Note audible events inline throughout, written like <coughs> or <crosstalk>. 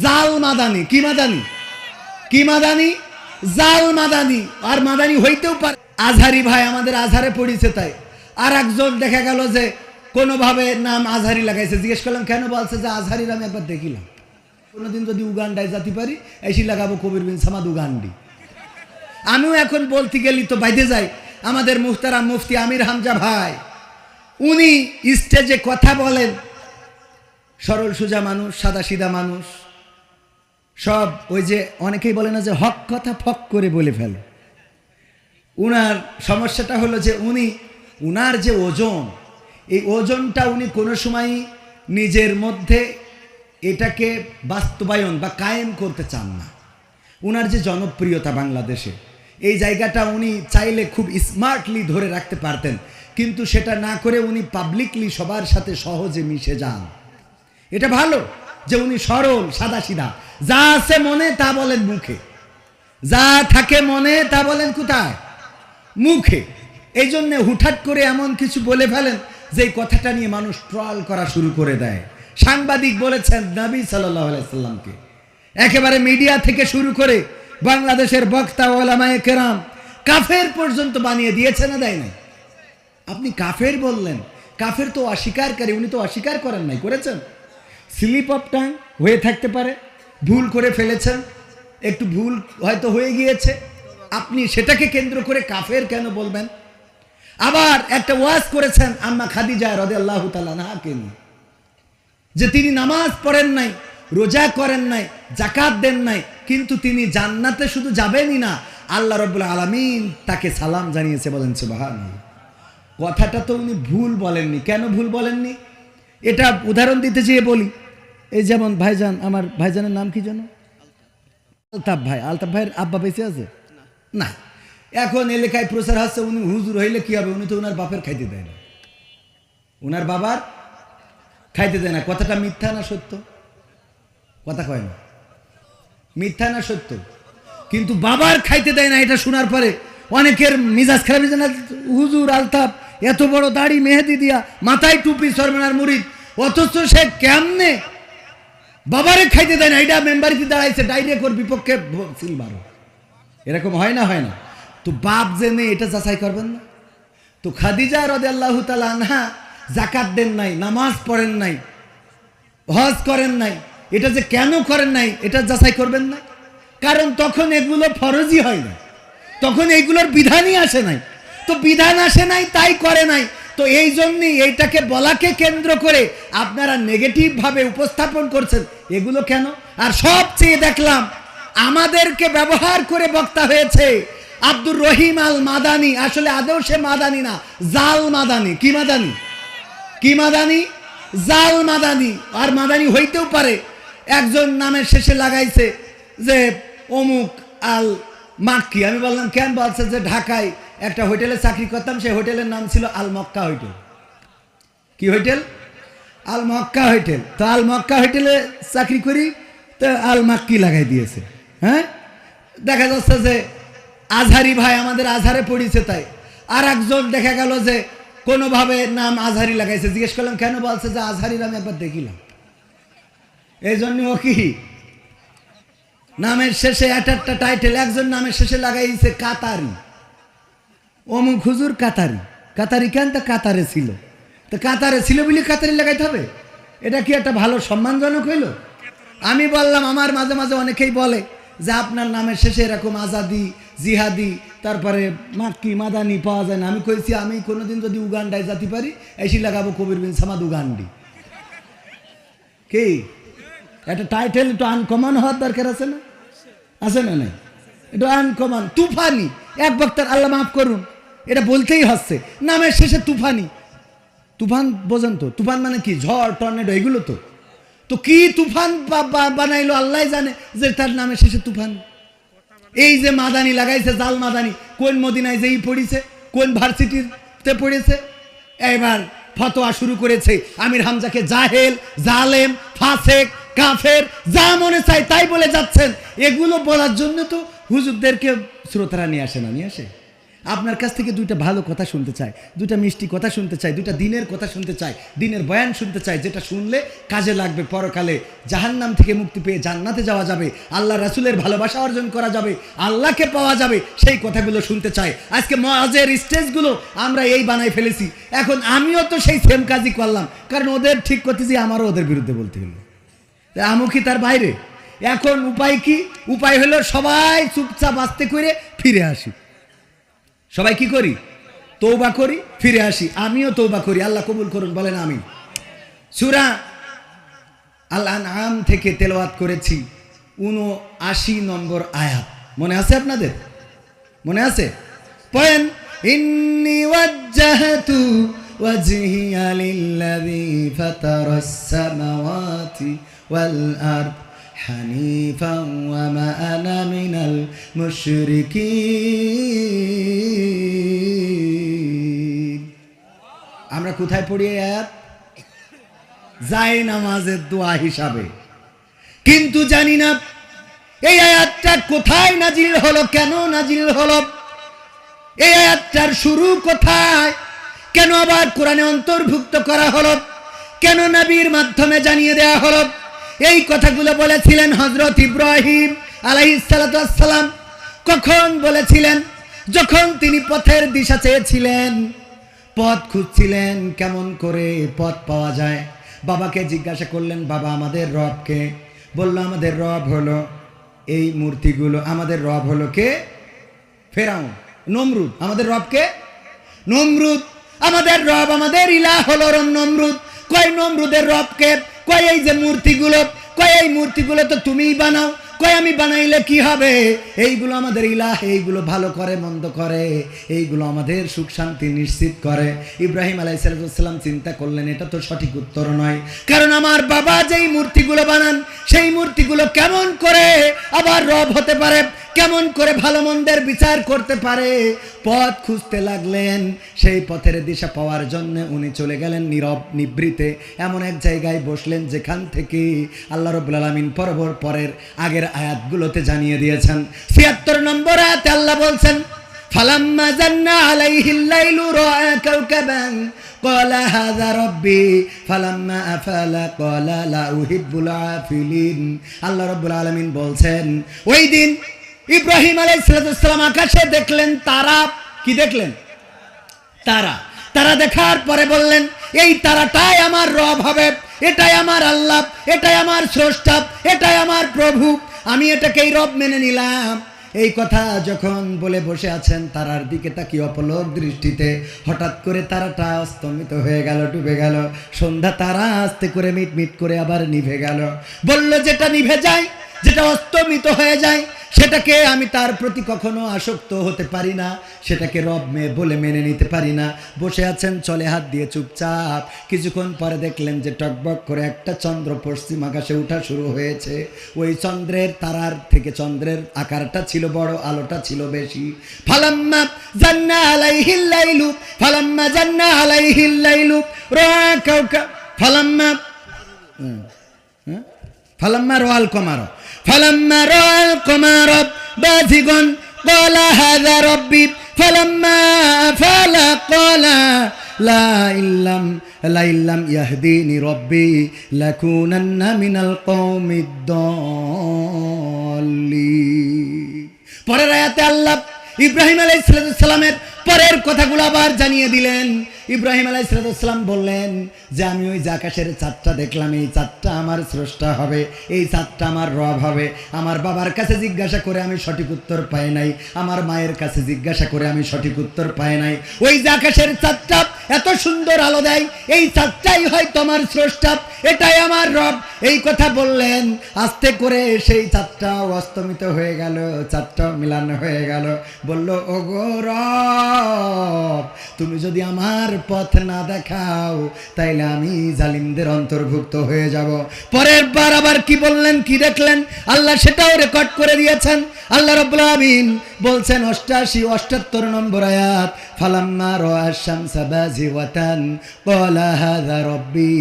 জাল মাদানি, কি মাদানি? কি মাদানি? জাল মাদানি। আর মাদানি হইতেও পারে। আজহারি ভাই আমাদের আজহারে পড়িছে তাই। আর একজন দেখা গেল যে কোনোভাবে নাম আজহারি লাগাইছে। জিজ্ঞেস করলাম, কেন বলছে যে আজহারির আমি একবার দেখিলাম? কোনোদিন যদি উগান্ডায় যাতে পারি, এসি লাগাবো কবির বিন সামাদ উগান্ডি। আমিও এখন বলতে গেলি তো বাইদে যাই। আমাদের মুখতারাম মুফতি আমির হামজা ভাই, উনি স্টেজে কথা বলেন। সরল, সোজা মানুষ, সাদা, সিধা মানুষ। সব ওই যে অনেকেই বলে না যে হক কথা ফক করে বলে ফেলে। উনার সমস্যাটা হলো যে উনি, উনার যে ওজন, এই ওজনটা উনি কোনো সময় নিজের মধ্যে এটাকে বাস্তবায়ন বা কায়েম করতে চান না। উনার যে জনপ্রিয়তা বাংলাদেশে, এই জায়গাটা উনি চাইলে খুব স্মার্টলি ধরে রাখতে পারতেন, কিন্তু সেটা না করে উনি পাবলিকলি সবার সাথে সহজে মিশে যান। এটা ভালো যে উনি সরল সাদা সিধা যা আছে মনে তা বলেন মুখে। যা থাকে মনে তা বলেন কোথায়? মুখে। এই জন্যে হুঠাট করে এমন কিছু বলে ফেলেন যে কথাটা নিয়ে মানুষ ট্রল করা শুরু করে দেয়। সাংবাদিক বলেছেন নবী সাল্লাহ আলাইসাল্লামকে একেবারে মিডিয়া থেকে শুরু করে বাংলাদেশের বক্তা, ওলামায়ে কেরাম কাফের পর্যন্ত বানিয়ে দিয়েছে না দেয় নাই? আপনি কাফের বললেন। কাফের তো অস্বীকারকারী উনি তো অস্বীকার করেন নাই। করেছেন? স্লিপ অফ টাং হয়ে থাকতে পারে। ভুল করে ফেলেছেন, একটু ভুল হয়তো হয়ে গিয়েছে। আপনি সেটাকে কেন্দ্র করে কাফের কেন বলবেন? আবার একটা ওয়াজ করেছেন আম্মা খাদিজা রদে আল্লাহ তালাকে নিয়ে, যে তিনি নামাজ পড়েন নাই, রোজা করেন নাই জাকাত দেন নাই, কিন্তু তিনি জান্নাতে শুধু যাবেনই না, আল্লাহ রব্বুল আলমিন তাকে সালাম জানিয়েছে বলেন সুবাহান কথাটা তো উনি ভুল বলেননি। কেন ভুল বলেননি? এটা উদাহরণ দিতে যেয়ে বলি। এই যেমন ভাইজান, আমার ভাইজানের নাম কি যেন? আলতাফ ভাই। আলতাফ ভাইয়ের আব্বা বেঁচে আছে? না। এখন এলাকায় প্রচার হচ্ছে, উনি হুজুর হইলে কি হবে? উনি তো ওনার বাপের খাইতে দেয় না। ওনার বাবার খাইতে দেয় না। কথাটা মিথ্যা না সত্য? কথা কয় না। মিথ্যা না সত্য? কিন্তু বাবার খাইতে দেয় না, এটা শোনার পরে অনেকের মিজাজ খারাপ না? হুজুর আলতাফ, এত বড় দাড়ি মেহেদি দিয়া মাথায় টুপি, সরমানার মুড়িদ অথচ সে কেমনে বাবারে খাইতে দেয় না এটা মেম্বারিতে দাঁড়াইছে ডাইরেক্ট ওর বিপক্ষে সিল মারো। এরকম হয় না হয় না। তো বাপ জেনে এটা যাচাই করবেন না। তো খাদিজা রদে আল্লাহ আনহা জাকাত দেন নাই, নামাজ পড়েন নাই, হজ করেন নাই, এটা যে কেন করেন নাই, এটা যাচাই করবেন না। কারণ তখন এগুলো ফরজই হয় না। তখন এইগুলোর বিধানই আসে নাই। তো বিধান আসে নাই, তাই করে নাই। তো এই জন্যই এইটাকে বলাকে কেন্দ্র করে আপনারা নেগেটিভ ভাবে উপস্থাপন করছেন। এগুলো কেন? আর সবচেয়ে দেখলাম, আমাদেরকে ব্যবহার করে বক্তা হয়েছে আব্দুর রহিম আল মাদানি। আসলে আদৌ সে মাদানি না, জাল মাদানি। কি মাদানি? কি মাদানি? জাল মাদানি। আর মাদানি হইতেও পারে। একজন নামের শেষে লাগাইছে যে অমুক আল মাক্কি। আমি বললাম, কেন বলছে যে ঢাকায় একটা হোটেলে চাকরি করতাম, সেই হোটেলের নাম ছিল আল মক্কা হোটেল। কি হোটেল? আল মক্কা হোটেল। তো আল মক্কা হোটেলে চাকরি করি, তো আল মাক্কি লাগাই দিয়েছে। হ্যাঁ? দেখা যাচ্ছে যে আজহারি ভাই আমাদের আজহারে পড়িছে তাই। আর একজন দেখা গেল যে কোনোভাবে নাম আজহারি লাগাইছে। জিজ্ঞেস করলাম, কেন বলছে যে আজহারির আমি একবার দেখিলাম? এই জন্য ও কি? নামের শেষে এক একটা টাইটেল একজন নামের শেষে লাগাইছে কাতারি। অমুক হুজুর কাতারি। কাতারি কেন? তা কাতারে ছিল। তো কাতারে ছিল বলে কাতারি লাগাইতে হবে? এটা কি একটা ভালো সম্মানজনক হইল? আমি বললাম, আমার মাঝে মাঝে অনেকেই বলে যে আপনার নামের শেষে এরকম আজাদি, জিহাদি, তারপরে মাক্কি, মাদানি পাওয়া যায় না। আমি কইছি, আমি কোনোদিন যদি উগান্ডায় যেতে পারি, এসি লাগাবো কবির বিন সামাদ উগান্ডি। কি? একটা টাইটেল একটু আনকমন হওয়ার দরকার আছে না? আছে না নাই? একটু আনকমন তুফানি। এক বক্তার আল্লাহ মাফ করুন। এটা বলতেই হচ্ছে। নামের শেষে তুফানি। তুফান বোঝেন তো? তুফান মানে কি? ঝড়, টর্নেডো, এগুলো তো। তো কি তুফান বানাইলো আল্লাহ জানে যে তার নামের শেষে তুফান। এই যে মাদানি লাগাইছে, জাল মাদানি, কোন মদিনায় যেই পড়িছে, কোন ভার্সিটিতে পড়েছে? এবার ফতোয়া শুরু করেছে আমির হামজাকে জাহেল, জালেম, ফাসেক, কাফের, যা মনে চায় তাই বলে যাচ্ছেন। এগুলো বলার জন্য তো হুজুরদেরকে শ্রোতারা নিয়ে আসে না, নিয়ে আসে? আপনার কাছ থেকে দুইটা ভালো কথা শুনতে চাই দুইটা মিষ্টি কথা শুনতে চাই দুইটা দিনের কথা শুনতে চাই দিনের বয়ান শুনতে চাই যেটা শুনলে কাজে লাগবে পরকালে। জাহান্নাম থেকে মুক্তি পেয়ে জান্নাতে যাওয়া যাবে, আল্লাহ রাসুলের ভালোবাসা অর্জন করা যাবে, আল্লাহকে পাওয়া যাবে, সেই কথাগুলো শুনতে চাই আজকে মজের স্টেজগুলো আমরা এই বানাই ফেলেছি, এখন আমিও তো সেই সেম কাজই করলাম, কারণ ওদের ঠিক করতেছি, আমারও ওদের বিরুদ্ধে বলতে হলো। আমু কি তার বাইরে? এখন উপায় কি? উপায় হলো সবাই চুপচাপ আসতে করে ফিরে আসি। সবাই কি করি? তৌবা করি, ফিরে আসি। আমিও তৌবা করি। আল্লাহ কবুল করুন, বলেন আমি সুরা আল্লাহ নাম থেকে তেলাওয়াত করেছি উনো আশি নম্বর আয়াত। মনে আছে আপনাদের? মনে আছে? পয়েন ইন্নি ওয়াজ্জাহাতু ওয়াজহিয়া লিল্লাযী ফাতারাস সামাওয়াতি ওয়াল আরদ হানিফান ওয়া মা আনা মিনাল মুশরিকিন। আমরা কোথায় পড়ি আয়াত? যায় নামাজের দোয়া হিসাবে। কিন্তু জানি না, এই আয়াতটা কোথায় নাজিল হলো, কেন নাজিল হলো? এই আয়াতটার শুরু কোথায়? কেন আবার কোরআনে অন্তর্ভুক্ত করা হলো? কেন নবীর মাধ্যমে জানিয়ে দেওয়া হলো? এই কথাগুলো বলেছিলেন হজরত ইব্রাহিম আলাইসালাম কখন বলেছিলেন? যখন তিনি পথের দিশা চেয়েছিলেন। পথ খুঁজছিলেন কেমন করে পথ পাওয়া যায়। বাবাকে জিজ্ঞাসা করলেন, বাবা, আমাদের রবকে বলল, আমাদের রব হলো এই মূর্তিগুলো, আমাদের রব হলো কে? ফেরাউন, নমরুদ। আমাদের রবকে নমরুদ। আমাদের রব, আমাদের ইলা হলো নমরুদ। কয় নমরুদের রবকে কয় এই যে মূর্তিগুলো? কয় এই মূর্তিগুলো তো তুমিই বানাও। কয়, আমি বানাইলে কি হবে? এইগুলো আমাদের ইলাহ, এইগুলো ভালো করে, মন্দ করে, এইগুলো আমাদের সুখ শান্তি নিশ্চিত করে। ইব্রাহিম আলাইসালাম চিন্তা করলেন, এটা তো সঠিক উত্তর নয়। কারণ আমার বাবা যেই মূর্তিগুলো বানান, সেই মূর্তিগুলো কেমন করে আবার রব হতে পারে? কেমন করে ভালো মন্দের বিচার করতে পারে পথ খুঁজতে লাগলেন সেই পথের দিশা পাওয়ার জন্য উনি চলে গেলেন নীরব নিবৃতে এমন এক জায়গায় বসলেন যেখান থেকে আল্লাহ রবুল আলমিন পরবর পরের আগের আয়াতগুলোতে জানিয়ে দিয়েছেন ছিয়াত্তর নম্বর আয়াতে আল্লাহ বলছেন ফালাম্মা জান্না আলাইহিল লাইলু রাআ কাওকাবান قال هذا ربي فلما أفل قال لا أحب العافلين আল্লাহ রাব্বুল আলামিন বলছেন ওই দিন ইব্রাহিম আলাইহিসসালাম আকাশে দেখলেন তারা, কি দেখলেন? তারা। তারা দেখার পরে বললেন, এই তারাটাই আমার রব হবে, এটাই আমার আল্লাহ, এটাই আমার স্রষ্টা, এটাই আমার প্রভু। আমি এটাকেই রব মেনে নিলাম। এই কথা যখন বলে বসে আছেন, তারার দিকে তাকি অপলক দৃষ্টিতে হঠাৎ করে তারাটা অস্তমিত হয়ে গেল, ডুবে গেল। সন্ধ্যা তারা আস্তে করে মিট মিট করে আবার নিভে গেল। বলল, যেটা নিভে যায় যেটা অস্তমিত হয়ে যায় সেটাকে আমি তার প্রতি কখনো আসক্ত হতে পারি না সেটাকে রব মে বলে মেনে নিতে পারি না। বসে আছেন চলে হাত দিয়ে চুপচাপ। কিছুক্ষণ পরে দেখলেন যে টকবক করে একটা চন্দ্র পশ্চিম আকাশে ওঠা শুরু হয়েছে। ওই চন্দ্রের তারার থেকে চন্দ্রের আকারটা ছিল বড় আলোটা ছিল বেশি। ফালাম্মা জান্না আলাইহিল লাইলু ফালাম্মা জান্না আলাইহিল লাইলু রা কাউকা ফালাম্মা হুম, হুম? فلما رأى القمر فلما رأى القمر بازغا قال هذا ربي فلما أفل قال لا إن لم لا إن لم يهديني ربي لكونن من القوم الضالين পরের আয়াতে আল্লাহ ইব্রাহিম আলাইসালামের পরের কথাগুলো আবার জানিয়ে দিলেন ইব্রাহিম আলাইসালাম বললেন যে, আমি ওই যে আকাশের চাঁদটা দেখলাম, এই চাঁদটা আমার স্রষ্টা হবে, এই চাঁদটা আমার রব হবে। আমার বাবার কাছে জিজ্ঞাসা করে আমি সঠিক উত্তর পাই নাই, আমার মায়ের কাছে জিজ্ঞাসা করে আমি সঠিক উত্তর পাই নাই। ওই যে আকাশের চাঁদটা এত সুন্দর আলো দেয়, এই চাঁদটাই হয় তোমার স্রষ্টা, এটাই আমার রব। এই কথা বললেন, আস্তে করে সেই চাঁদটাও অস্তমিত হয়ে গেল, চাঁদটাও মিলানো হয়ে গেল। বলল ও গো রব, তুমি যদি আমার পথ না দেখাও তাইলে আমি জালিমদের অন্তর্ভুক্ত হয়ে যাব পরের বার আবার কি বললেন কি দেখলেন আল্লাহ সেটাও রেকর্ড করে দিয়েছেন আল্লাহ রব্বুল আমিন বলছেন অষ্টাশি অষ্টাত্তর নম্বর আয়াত ফালাম্মা রাআ শামসা বাজিওয়াতান ক্বালা হাযা রব্বি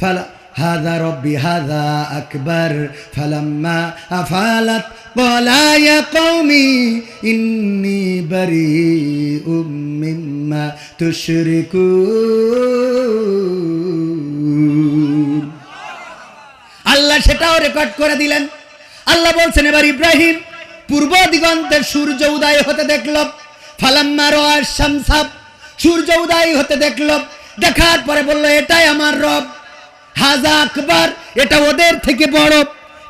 ফালা هذا ربي هذا أكبر فلما أفالت قال يا قومي إني بريء مما تشركون আল্লাহ সেটাও রেকর্ড করে দিলেন আল্লাহ বলছেন এবার ইব্রাহিম পূর্ব দিগন্তের সূর্য উদয় হতে দেখল ফালাম্মা রোয়ার শামসাব সূর্য উদয় হতে দেখল দেখার পরে বলল এটাই আমার রব হাজা আকবার এটা ওদের থেকে বড়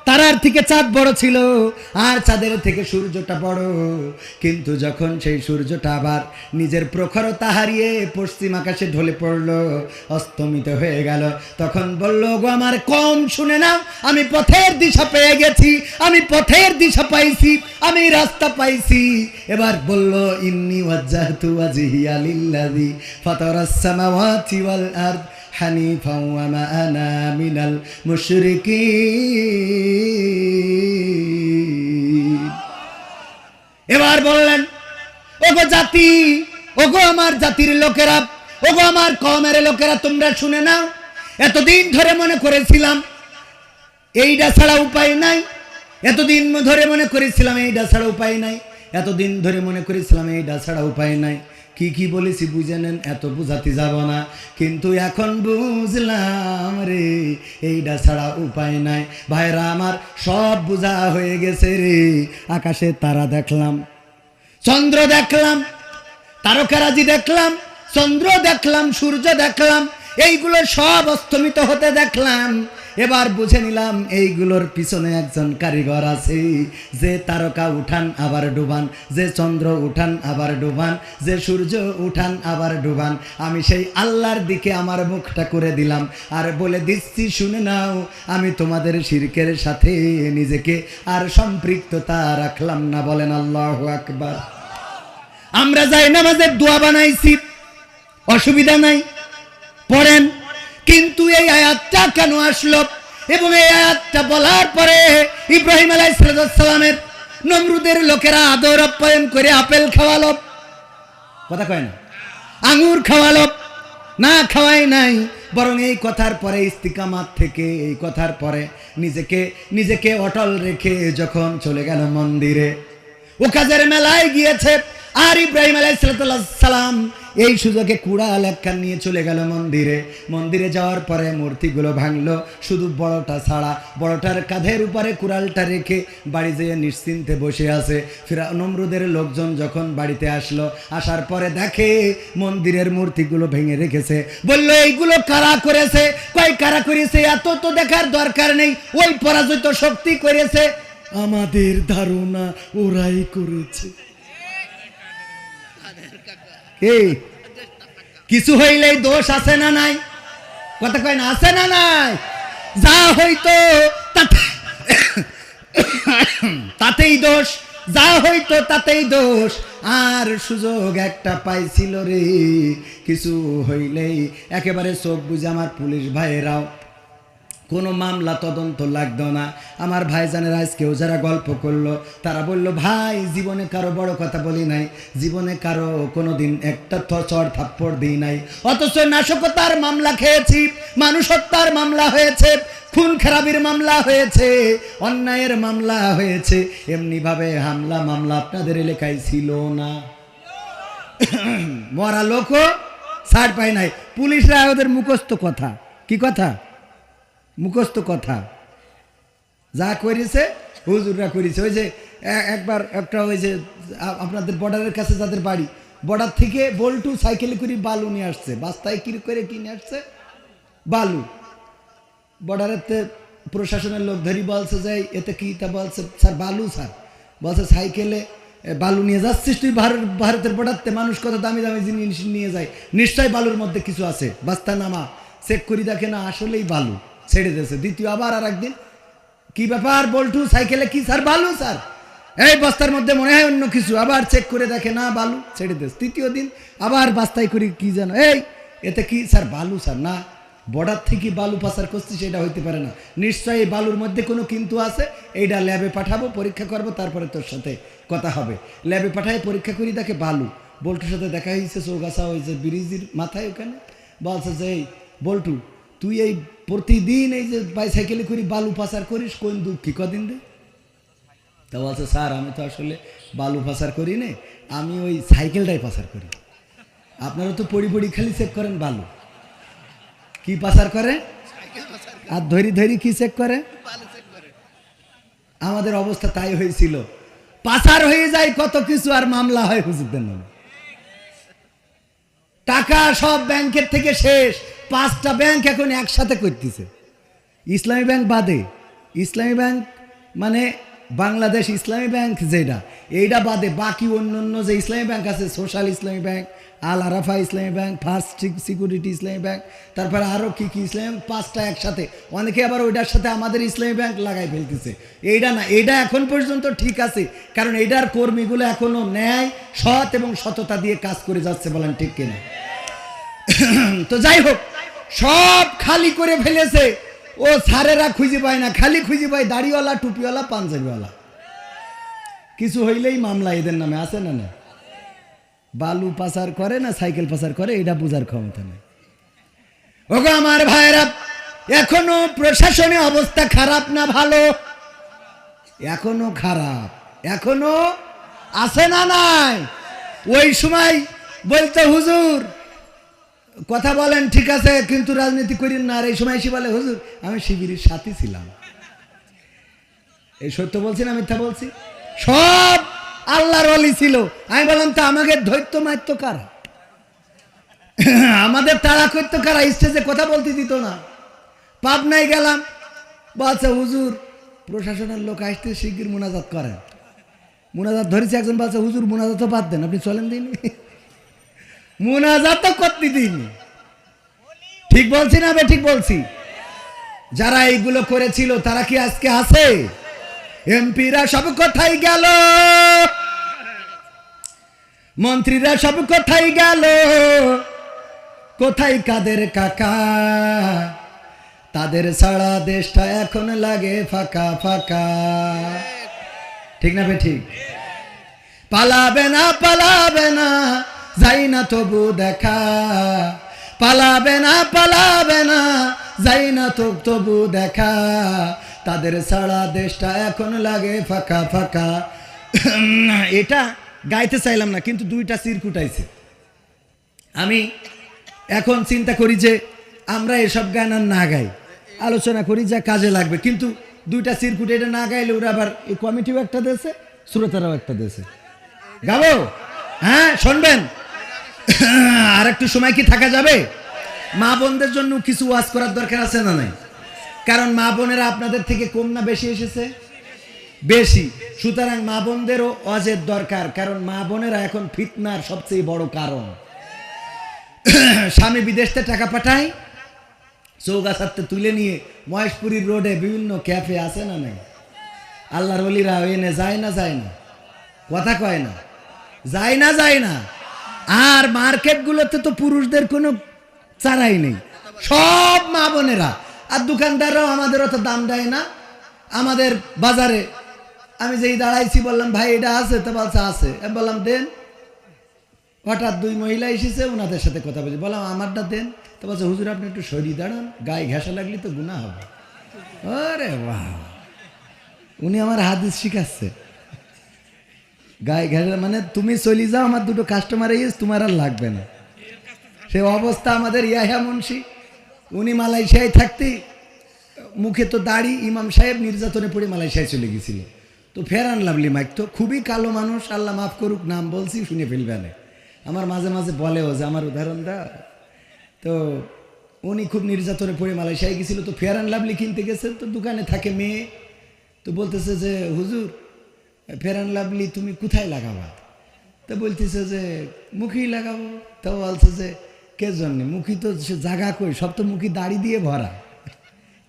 তারার থেকে চাঁদ বড় ছিল, আর চাঁদের থেকে সূর্যটা বড়। কিন্তু যখন সেই সূর্যটা আবার নিজের প্রখরতা হারিয়ে পশ্চিম আকাশে ঢলে পড়ল, অস্তমিত হয়ে গেল। তখন বলল, গো আমার কম শুনে নাও, আমি পথের দিশা পেয়ে গেছি, আমি পথের দিশা পাইছি, আমি রাস্তা পাইছি। এবার বলল, ইন্নি ওয়াজ্জাহতু ওয়াজহিয়া লিল্লাযী ফাতারাস সামাওয়াতি ওয়াল আরদ। حنيفا وما أنا من المشركين এবার বললেন ওগো জাতি ওগো আমার জাতির লোকেরা ওগো আমার কমের লোকেরা তোমরা শুনে নাও এতদিন ধরে মনে করেছিলাম এইটা ছাড়া উপায় নাই এতদিন ধরে মনে করেছিলাম এইটা ছাড়া উপায় নাই এতদিন ধরে মনে করেছিলাম এইটা ছাড়া উপায় নাই কি কি বলেছি বুঝে নেন এত বুঝাতে যাব না। কিন্তু এখন বুঝলাম রে এইটা ছাড়া উপায় নাই। ভাইরা আমার সব বোঝা হয়ে গেছে রে। আকাশে তারা দেখলাম, চন্দ্র দেখলাম, তারকারাজি দেখলাম, চন্দ্র দেখলাম, সূর্য দেখলাম, এইগুলো সব অস্তমিত হতে দেখলাম। এবার বুঝে নিলাম এইগুলোর পিছনে একজন কারিগর আছে। যে তারকা উঠান আবার ডুবান, যে চন্দ্র উঠান আবার ডুবান, যে সূর্য উঠান আবার ডুবান। আমি সেই আল্লাহর দিকে আমার মুখটা করে দিলাম আর বলে দিচ্ছি, শুনে নাও, আমি তোমাদের শিরকের সাথে নিজেকে আর সম্পৃক্ততা রাখলাম না। বলেন আল্লাহ আকবার। আমরা যাই নামাজের দোয়া বানাইছি, অসুবিধা নাই, পড়েন। কিন্তু এই আয়াতটা কেন আসলো? এবং এই আয়াতটা বলার পরে ইব্রাহিম আলাইসালামের নমরুদের লোকেরা আদর আপ্যায়ন করে আপেল খাওয়ালো। কথা কয় না? আঙুর খাওয়ালো। না খাওয়াই নাই, বরং এই কথার পরে, ইস্তিকামাত থেকে এই কথার পরে নিজেকে নিজেকে অটল রেখে যখন চলে গেল মন্দিরে ও কাজের মেলায় গিয়েছে। আর ইব্রাহিম আলাইসালাম এই সুযোগে কুড়াল একখান নিয়ে চলে গেল মন্দিরে। মন্দিরে যাওয়ার পরে মূর্তিগুলো ভাঙলো। শুধু বড়টা ছাড়া বড়টার কাঁধের উপরে কুড়ালটা রেখে বাড়ি যেয়ে নিশ্চিন্তে বসে আছে। ফিরা নমরুদের লোকজন যখন বাড়িতে আসলো, আসার পরে দেখে মন্দিরের মূর্তিগুলো ভেঙে রেখেছে। বলল, এইগুলো কারা করেছে? কয় কারা করেছে? এত তো দেখার দরকার নেই। ওই পরাজিত শক্তি করেছে। আমাদের ধারণা ওরাই করেছে। কিছু হইলেই দোষ আছে না নাই? কথা কয় না, আছে না নাই? যা হইতো তাতে তাতেই দোষ, যা হইতো তাতেই দোষ। আর সুযোগ একটা পাইছিল রে। কিছু হইলেই একেবারে চোখ বুঝে আমার পুলিশ ভাইয়েরাও কোনো মামলা তদন্ত লাগতো না। আমার ভাইজানের আজকেও যারা গল্প করল, তারা বলল, ভাই, জীবনে কারও বড় কথা বলি নাই। জীবনে কারও কোনো দিন একটা থ- চড় থাপ্পড় দিই নাই। অথচ নাশকতার মামলা খেয়েছি মানুষ হত্যার মামলা হয়েছে, খুন খারাপির মামলা হয়েছে, অন্যায়ের মামলা হয়েছে। এমনিভাবে হামলা মামলা আপনাদের এলাকায় ছিল না। মরা লোকও ছাড় পায় নাই। পুলিশরা ওদের মুখস্থ কথা। কি কথা? মুখস্থ কথা। যা করেছে হুজুররা করেছে ওই যে একবার একটা ওই যে আপনাদের বর্ডারের কাছে যাদের বাড়ি, বর্ডার থেকে বল্টু সাইকেলে করে বালু নিয়ে আসছে। বাস্তায় কি করে কিনে আসছে? বালু। বর্ডারেতে প্রশাসনের লোক ধরি বলছে যে, এতে কি তা বলছে? স্যার, বালু, স্যার। বলছে, সাইকেলে বালু নিয়ে যাচ্ছিস তুই ভারত, ভারতের বর্ডারতে? মানুষ কত দামি দামি জিনিস নিয়ে যায়। নিশ্চয়ই বালুর মধ্যে কিছু আছে। বাস্তা নামা চেক করি দেখে না, আসলেই বালু। ছেড়ে দিয়েছে। দ্বিতীয় আবার আর একদিন। কি ব্যাপার বল্টু, সাইকেলে কি স্যার? বালু স্যার? এই বস্তার মধ্যে মনে হয় অন্য কিছু। আবার চেক করে দেখে, না, বালু, ছেড়ে দেশ তৃতীয় দিন আবার বাস্তায় করি কি জানো এই, এতে কি স্যার বালু স্যার? না বর্ডার থেকে বালু পাচার করছি, সেটা হইতে পারে না। নিশ্চয়ই এই বালুর মধ্যে কোনো কিন্তু আছে। এইটা ল্যাবে পাঠাবো, পরীক্ষা করব, তারপরে তোর সাথে কথা হবে। ল্যাবে পাঠায়, পরীক্ষা করি, দেখে বালু। বল্টুর সাথে দেখা হয়েছে চৌগাছা হয়েছে ব্রিজের মাথায় ওখানে। বলছে যে, এই, বল্টু তুই এই প্রতিদিন এই যে বাইসাইকেলে করি বালু পাচার করিস, কোন দুঃখী? কদিন দে তা বলছে স্যার, আমি তো আসলে বালু পাচার করি না, আমি ওই সাইকেলটাই পাচার করি। আপনারা তো পড়ি পড়ি খালি চেক করেন বালু। কি পাচার করে? আর ধরি ধরি কি চেক করে? আমাদের অবস্থা তাই হয়েছিল। পাচার হয়ে যায়, কত কিছু আর মামলা হয়, হুজুরদের নামে। টাকা সব ব্যাংকের থেকে শেষ। পাঁচটা ব্যাংক এখন একসাথে করতেছে। ইসলামী ব্যাংক বাদে। ইসলামী ব্যাংক মানে বাংলাদেশ ইসলামী ব্যাংক যেটা, এইটা বাদে বাকি অন্য অন্য যে ইসলামী ব্যাংক আছে সোশ্যাল ইসলামী bank Al Arafah Islami bank first security Islami bank তারপরে আরও কী কী ইসলামী ব্যাংক পাঁচটা একসাথে। অনেকে আবার ওইটার সাথে আমাদের ইসলামী ব্যাংক লাগাই ফেলতেছে। এইটা না, এইটা এখন পর্যন্ত ঠিক আছে, কারণ এইটার কর্মীগুলো এখনও ন্যায়, সৎ এবং সততা দিয়ে কাজ করে যাচ্ছে বলেন ঠিক কিনা। <coughs> তো যাই হোক সব খালি করে ফেলেছে। ও সারেরা খুঁজে পায় না, খালি খুঁজে পায় দাড়িওয়ালা, টুপিওয়ালা, পাঞ্জাবিওয়ালা। কিছু হইলেই মামলা এদের নামে, আছে না না বালু পাচার করে না সাইকেল পাচার করে, এটা বোঝার ক্ষমতা নেই। ওগো আমার ভাইরা এখনও প্রশাসনের অবস্থা খারাপ না ভালো? এখনও খারাপ, এখনও আছে না নাই? ওই সময় বলতে হুজুর কথা বলেন, ঠিক আছে, কিন্তু রাজনীতি করেন না। আর এই সময় এসে বলে, হুজুর, আমি শিবিরের সাথী ছিলাম। এই সত্য বলছি না মিথ্যা বলছি? সব আল্লাহর অলি ছিল। আমি বললাম, তো আমাকে ধৈর্য মারতো কারা? আমাদের তাড়া করতো কারা? স্টেজে কথা বলতে দিত না। পাবনায় গেলাম, বলছে, হুজুর, প্রশাসনের লোক আসতে শিগগির মোনাজাত করেন। মোনাজাত ধরেছে একজন, বলছে, হুজুর মোনাজাত বাদ দেন, আপনি চলেন দিন। মোনাজাত করতে দিন ঠিক বলছি না ঠিক বলছি? যারা এইগুলো করেছিল, তারা কি আজকে আছে? এমপিরা সব কোথায় গেল? মন্ত্রীরা সব কোথায় গেল? কোথায় কাদের কাকা? তাদের ছাড়া দেশটা এখন লাগে ফাঁকা ফাঁকা। ঠিক না বে, ঠিক? পালাবে না পালাবে না। যাই না তবু দেখা, পালাবে না পালাবে না, যাই না তো তবু দেখা। তাদের সারা দেশটা এখন লাগে ফাঁকা ফাঁকা। এটা গাইতে চাইলাম না, কিন্তু দুইটা সিরকুট আইছে আমি এখন চিন্তা করি যে আমরা এসব গান আর না গাই। আলোচনা করি যা কাজে লাগবে, কিন্তু দুইটা সিরকুট এটা না গাইলে ওরা আবার এই কমিটিও একটা দেশে শ্রোতারাও একটা দেশে গাবো? হ্যাঁ শুনবেন? <coughs> আর একটু সময় কি থাকা যাবে? মা বোনদের জন্য কিছু ওয়াজ করার দরকার আছে না নাই? কারণ মা বোনেরা আপনাদের থেকে কম না বেশি এসেছে? বেশি। সুতরাং মা বোনদেরও অজের দরকার, কারণ মা বোনেরা এখন ফিতনার সবচেয়ে বড় কারণ। <coughs> স্বামী বিদেশ থেকে টাকা পাঠায় চৌগাছাতে তুলে নিয়ে মহেশপুরীর রোডে বিভিন্ন ক্যাফে আছে না নাই? আল্লাহর অলিরা এনে যায় না যায় না। কথা কয় না। যায় না যায় না। আর মার্কেটগুলোতে তো পুরুষদের কোনো চারাই নেই। সব মা বোনেরা। আর দোকানদাররাও আমাদের অত দাম দেয় না। আমাদের বাজারে আমি যেই দাঁড়াইছি বললাম, ভাই, এটা আছে? তো বলছে, আছে। আমি বললাম, দেন। হঠাৎ দুই মহিলা এসেছে ওনাদের সাথে কথা বলছি। বললাম, আমারটা দেন। তো বলছে, হুজুর, আপনি একটু সরি দাঁড়ান, গায়ে ঘেঁষা লাগলে তো গুণা হবে। আরে বাহ উনি আমার হাদিস শিখাচ্ছে। গায়ে ঘেঁষা মানে তুমি চলি যাও, আমার দুটো কাস্টমার ইয়েস তোমার আর লাগবে না। সে অবস্থা আমাদের ইয়াহা মুন্সি, উনি মালয়েশিয়ায় থাকতে মুখে তো দাড়ি, ইমাম সাহেব নির্যাতনে পড়ে মালয়েশিয়ায় চলে গেছিল। তো ফেরান লাভলি মাইক। তো খুবই কালো মানুষ, আল্লাহ মাফ করুক, নাম বলছি, শুনে ফেলবে না আমার মাঝে মাঝে বলেও যে, আমার উদাহরণ দা তো উনি খুব নির্যাতনে পড়ে মালয়েশিয়ায় গেছিল। তো ফেয়ার অ্যান্ড লাভলি কিনতে গেছে। তো দোকানে থাকে মেয়ে। তো বলতেছে যে, হুজুর অ্যান্ড লাভলি, তুমি কোথায় লাগাবা? তো বলতেছে যে, মুখেই লাগাবো। তো বলছে যে, কে জন্যে? মুখী তো সে জাগা কই, সব তো মুখী দাড়ি দিয়ে ভরা।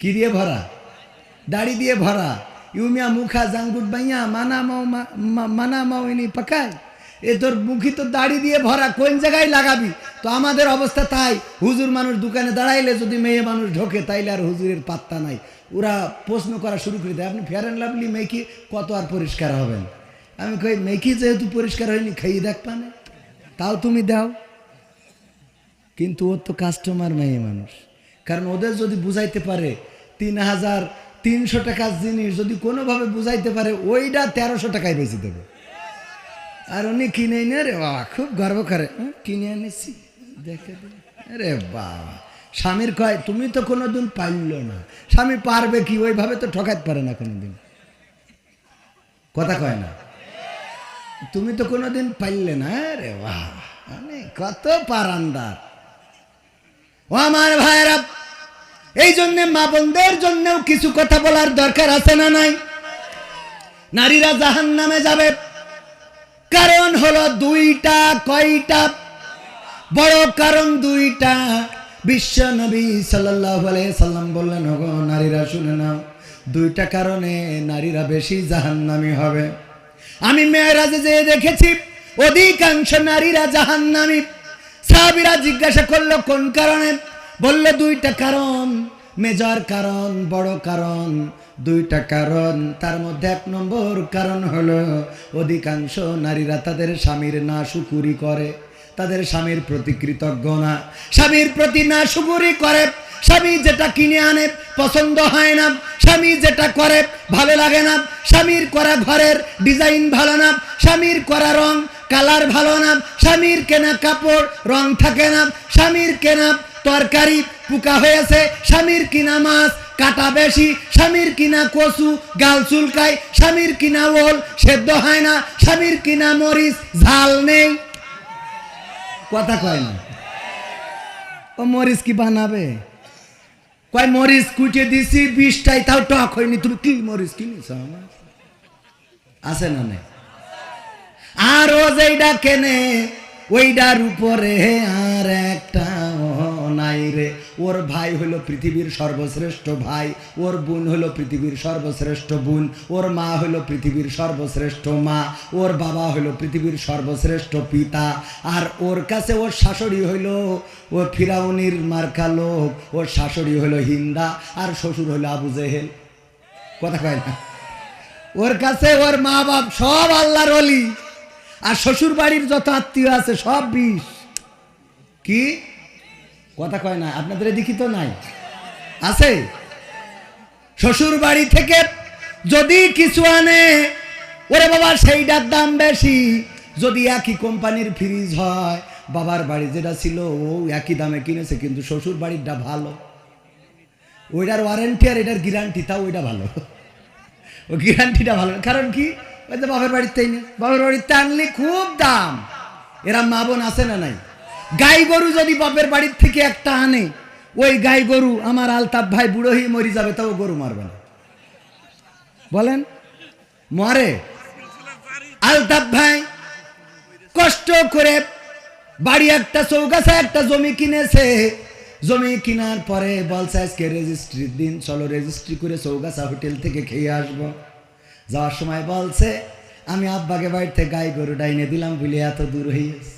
কি দিয়ে ভরা? দাড়ি দিয়ে ভরা। ইউমিয়া মুখা জাঙ্গুট বাইয়া, মানা মাও মানা মাও ইনি পাকায়। এ তোর মুখী তো দাড়ি দিয়ে ভরা, কোন জায়গায় লাগাবি? তো আমাদের অবস্থা তাই। হুজুর মানুষ দোকানে দাঁড়াইলে যদি মেয়ে মানুষ ঢোকে, তাইলে আর হুজুরের পাত্তা নাই। ওরা প্রশ্ন করা শুরু করে দেয় আপনি ফেয়ার অ্যান্ড লাভলি মেকি কত আর পরিষ্কার হবেন? আমি কই মেকি যেহেতু পরিষ্কার হয়নি খাইয়ে দেখ পানে। তাও তুমি দাও। কিন্তু ওর তো কাস্টমার মেয়ে মানুষ। কারণ ওদের যদি বুঝাইতে পারে তিন হাজার তিনশো টাকার জিনিস যদি কোনোভাবে বুঝাইতে পারে ওইটা তেরোশো টাকায় বেঁচে দেবে। আর উনি কিনে এনে রে বাবা খুব গর্ব করে। "হুম, কিনে এনেছি দেখে রে বাবা স্বামীর কয়, তুমি তো কোনোদিন পাইল না। স্বামী পারবে কি? ওইভাবে তো ঠকাইতে পারে না কোনোদিন। কথা কয় না? তুমি তো কোনোদিন পাইলে না রে বাহ মানে কত পারান্দার। ও আমার ভাইয়েরা, এই জন্যে মা বোনদের জন্যও কিছু কথা বলার দরকার আছে না নাই? নারীরা জাহান নামে যাবে। কারণ হলো দুইটা, কয়টা? বড় কারণ দুইটা। বিশ্ব নবী সাল্লাহ সাল্লাম বললেন, ওগো, নারীরা শুনে নাও, দুইটা কারণে নারীরা বেশি জাহান্নামি হবে। আমি মেয়েরাজে যেয়ে দেখেছি, অধিকাংশ নারীরা জাহান্নামি। সাহাবিরা জিজ্ঞাসা করল, কোন কারণে? বলল, দুইটা কারণ, মেজর কারণ, বড় কারণ, দুইটা কারণ। তার মধ্যে এক নম্বর কারণ হলো, অধিকাংশ নারীরা তাদের স্বামীর না শুকুরি করে। তাদের স্বামীর প্রতি কৃতজ্ঞ না। স্বামীর প্রতি না শুকুরি করে, স্বামী যেটা কিনে আনে পছন্দ হয় না। স্বামী যেটা করে ভালো লাগে না। স্বামীর করা ঘরের ডিজাইন ভালো না। স্বামীর করা রং, কালার ভালো না। স্বামীর কেনা কাপড় রং থাকে না। স্বামীর কেনা তরকারি পোকা হয়েছে। স্বামীর কিনা মাছ কাটা বেশি। স্বামীর কিনা কচু গাল চুলকায়। স্বামীর কিনা ওল সেদ্ধ হয় না। স্বামীর কিনা মরিচ ঝাল নেই। কথা কয় না। ও মরিচ কি বানাবে? কয়, মরিচ কুটে দিছি, বিশটাই তাও টক হয়নি। তুমি কি মরিচ কিনেছ আমার? আছে না নাই? আর ও যেইটা কেনে ওইটার উপরে আর একটা নাই রে। ওর ভাই হলো পৃথিবীর সর্বশ্রেষ্ঠ ভাই। ওর বোন হলো পৃথিবীর সর্বশ্রেষ্ঠ বোন। ওর মা হলো পৃথিবীর সর্বশ্রেষ্ঠ মা। ওর বাবা হলো পৃথিবীর সর্বশ্রেষ্ঠ পিতা। আর ওর কাছে ওর শাশুড়ি হইল ও ফিরাউনির মার্কা লোক। ওর শাশুড়ি হলো হিন্দা আর শ্বশুর হলো আবু জেহেল। কথা কয় না। ওর কাছে ওর মা বাপ সব আল্লাহর অলি আর শ্বশুর বাড়ির যত আত্মীয় আছে সব বিষ। কি? কথা কয় না, আপনাদের এদিকে তো নাই। আছে? শ্বশুর বাড়ি থেকে যদি কিছু আনে, ওরে বাবা সেইটার দাম বেশি। যদি একই কোম্পানির ফ্রিজ হয়, বাবার বাড়ি যেটা ছিল, ও একই দামে কিনেছে, কিন্তু শ্বশুর বাড়িরটা ভালো। ওইটার ওয়ারেন্টি আর এটার গ্যারান্টি তাও ওইটা ভালো। ও গ্যারান্টিটা ভালো কারণ কি? ওই তো বাপের বাড়িতেই নেই। বাপের বাড়িতে আনলে খুব দাম। এরা মা বোন আছে না নাই? গাই গরু যদি বাপের বাড়ির থেকে একটা আনে, ওই গাই গরু আমার আলতাপ ভাই বুড়ো হয়ে মরি যাবে, তাও গরু মারবে না। বলেন? মরে? আলতাপ ভাই কষ্ট করে বাড়ি একটা চৌগাছা, একটা জমি কিনেছে। জমি কেনার পরে বলছে, আজকে রেজিস্ট্রির দিন, চলো রেজিস্ট্রি করে চৌগাছা হোটেল থেকে খেয়ে আসব। যাওয়ার সময় বলছে, আমি আব্বাকে বাড়িতে গাই গরু ডাইনে দিলাম, বলে এত দূর হইয়াছে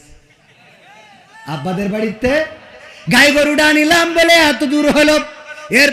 আব্বাদের বাড়িতে গাই গরুটা নিলাম বলে এত দূর হলো। এর